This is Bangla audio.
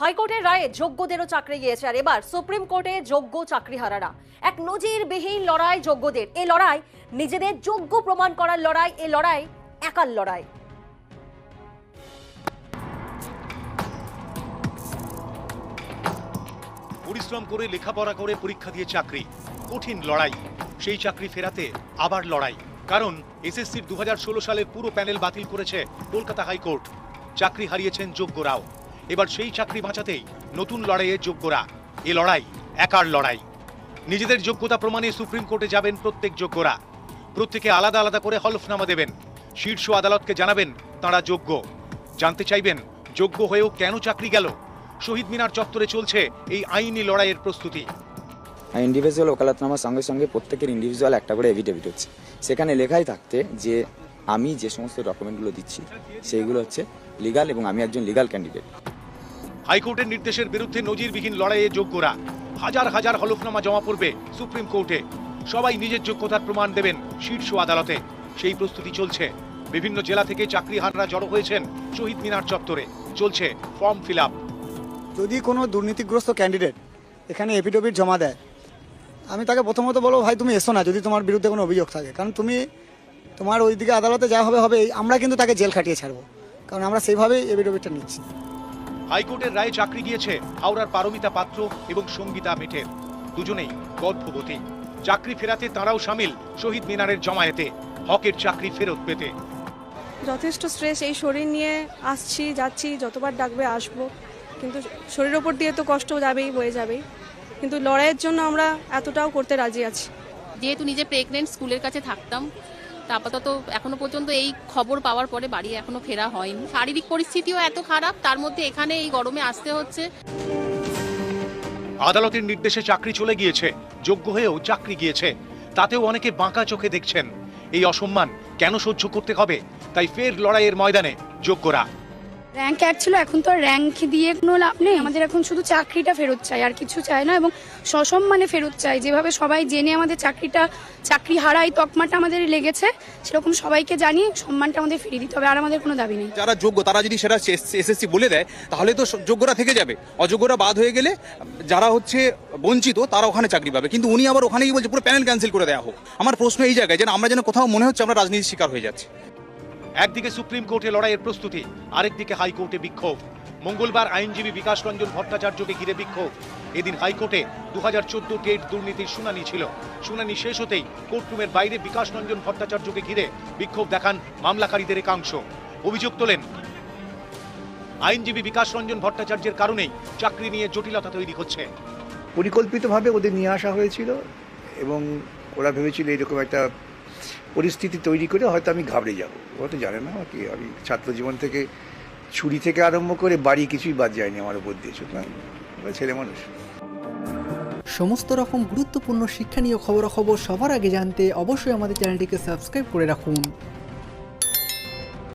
হাইকোর্টের রায়ে যোগ্যদেরও চাকরি গিয়েছে, আর এবার সুপ্রিম কোর্টে যোগ্য চাকরিহারারা। এক নজিরবিহীন লড়াই যোগ্যদের। এই লড়াই নিজেদের যোগ্য প্রমাণ করার লড়াই এই লড়াই একার লড়াই। পরিশ্রম করে, লেখাপড়া করে, পরীক্ষা দিয়ে চাকরি। কঠিন লড়াই। সেই চাকরি ফেরাতে আবার লড়াই। কারণ এসএসসির দু হাজার ষোলো সালের পুরো প্যানেল বাতিল করেছে কলকাতা হাইকোর্ট। চাকরি হারিয়েছেন যোগ্যরাও। এবার সেই চাকরি বাঁচাতেই নতুন লড়াইয়ে যোগ্যরা। এ লড়াই, একার লড়াই। নিজেদের যোগ্যতা প্রমাণে সুপ্রিম কোর্টে যাবেন প্রত্যেক যোগ্যরা। প্রত্যেকে আলাদা আলাদা করে হলফনামা দেবেন। শীর্ষ আদালতকে জানাবেন তারা যোগ্য। জানতে চাইবেন, যোগ্য হয়েও কেন চাকরি গেল? শহীদ মিনার চত্বরে চলছে এই আইনি লড়াইয়ের প্রস্তুতি। ইন্ডিভিজুয়াল ওকালতনামার সঙ্গে সঙ্গে প্রত্যেকের ইন্ডিভিজুয়াল একটা করে এভিডেভিট হচ্ছে। সেখানে লেখাই থাকতে যে, আমি যে সমস্ত ডকুমেন্টগুলো দিচ্ছি, সেইগুলো হচ্ছে লিগাল এবং আমি একজন লিগাল ক্যান্ডিডেট হাইকোর্টের নির্দেশের বিরুদ্ধে নজিরবিহীন লড়াইয়ে যোগ্যরা হাজার হাজার হলফনামা জমা পড়বে সুপ্রিম কোর্টে। সবাই নিজের যোগ্যতার প্রমাণ দেবেন শীর্ষ আদালতে। সেই প্রস্তুতি চলছে। বিভিন্ন জেলা থেকে চাকরিহাররা জড়ো হয়েছেন শহীদ মিনার চত্বরে। চলছে ফর্ম ফিল যদি কোনো দুর্নীতিগ্রস্ত ক্যান্ডিডেট এখানে এফিডেভিট জমা দেয়, আমি তাকে প্রথমত বলো ভাই, তুমি এসো না যদি তোমার বিরুদ্ধে কোনো অভিযোগ থাকে। কারণ তুমি তোমার ওইদিকে আদালতে যা হবে হবে, আমরা কিন্তু তাকে জেল খাটিয়ে ছাড়বো। কারণ আমরা সেইভাবেই এফিডেভিটটা নিচ্ছি। হাইকোর্টের রায়ে চাকরি গিয়েছে হাওড়ার পারমিতা পাত্র এবং সঙ্গীতা মেঠের দুজনেই গর্ভবতী। চাকরি ফেরাতে তারাও সামিল শহীদ মিনারের জমায়েতে। হকের চাকরি ফেরত পেতে। যথেষ্ট স্ট্রেস এই শরীর নিয়ে আসছি যাচ্ছি যতবার ডাকবে আসব। কিন্তু শরীর ওপর দিয়ে তো কষ্ট যাবেই হয়ে যাবেই। কিন্তু লড়াইয়ের জন্য আমরা এতটাও করতে রাজি আছি। যেহেতু নিজে প্রেগনেন্ট স্কুলের কাছে থাকতাম তা আপাতত এখনও পর্যন্ত এই খবর পাওয়ার পরে বাড়ি এখনও ফেরা হয়নি। শারীরিক পরিস্থিতিও এত খারাপ, তার মধ্যে এখানে এই গরমে আসতে হচ্ছে। আদালতের নির্দেশে চাকরি চলে গিয়েছে, যোগ্য হয়েও চাকরি গিয়েছে। তাতেও অনেকে বাঁকা চোখে দেখছেন। এই অসম্মান কেন সহ্য করতে হবে? তাই ফের লড়াইয়ের ময়দানে যোগ্যরা। র্যাঙ্ক এক ছিল, এখন তো র্যাঙ্ক দিয়ে কোনো লাভ নেই। আমাদের এখন শুধু চাকরিটা ফেরত চাই, আর কিছু চাই না, এবং সসম্মানে ফেরত চাই। যেভাবে সবাই জেনে আমাদের চাকরিটা, চাকরি হারাই তকমাটা আমাদের লেগেছে, সেরকম সবাইকে জানিয়ে সম্মানটা আমাদের ফিরিয়ে দিতে হবে, আর আমাদের কোনো দাবি নেই। যারা যোগ্য, তারা যদি সেটা এসএসসি বলে দেয়, তাহলে তো যোগ্যরা থেকে যাবে। অযোগ্যরা বাদ হয়ে গেলে যারা হচ্ছে বঞ্চিত, তারা ওখানে চাকরি পাবে। কিন্তু উনি আবার ওখানেই বলছে, পুরো প্যানেল ক্যান্সেল করে দেওয়া হোক। আমার প্রশ্ন এই জায়গায় যেন আমরা যেন কোথাও মনে হচ্ছে আমরা রাজনীতির শিকার হয়ে যাচ্ছি। একদিকে সুপ্রিম কোর্টে লড়াইয়ের প্রস্তুতি, আরেকদিকে হাইকোর্টে বিক্ষোভ। মঙ্গলবার আইনজীবী বিকাশ রঞ্জন ভট্টাচার্যকে ঘিরে বিক্ষোভ। এদিন হাইকোর্টে দু হাজার চোদ্দ টেট দুর্নীতির শুনানি ছিল। শুনানি শেষ হতেই কোর্টরুমের বাইরে বিকাশ রঞ্জন ভট্টাচার্যকে ঘিরে বিক্ষোভ দেখান মামলাকারীদের একাংশ। অভিযোগ তোলেন, আইনজীবী বিকাশ রঞ্জন ভট্টাচার্যের কারণেই চাকরি নিয়ে জটিলতা তৈরি হচ্ছে। পরিকল্পিতভাবে ওদের নিয়ে আসা হয়েছিল এবং ওরা ভেবেছিল এরকম একটা পরিস্থিতি তৈরি করে হয়তো আমি ঘাবড়ে যাব। হয়তো জানে না কি আমি ছাত্র জীবন থেকে ছুরি থেকে আরম্ভ করে বাড়ি কিছুই বাদ যায়নি আমার উপর দিয়ে, সুতরাং ছেলে মানুষ। সমস্ত রকম গুরুত্বপূর্ণ শিক্ষা শিক্ষণীয় খবরাখবর সবার আগে জানতে অবশ্যই আমাদের চ্যানেলটিকে সাবস্ক্রাইব করে রাখুন।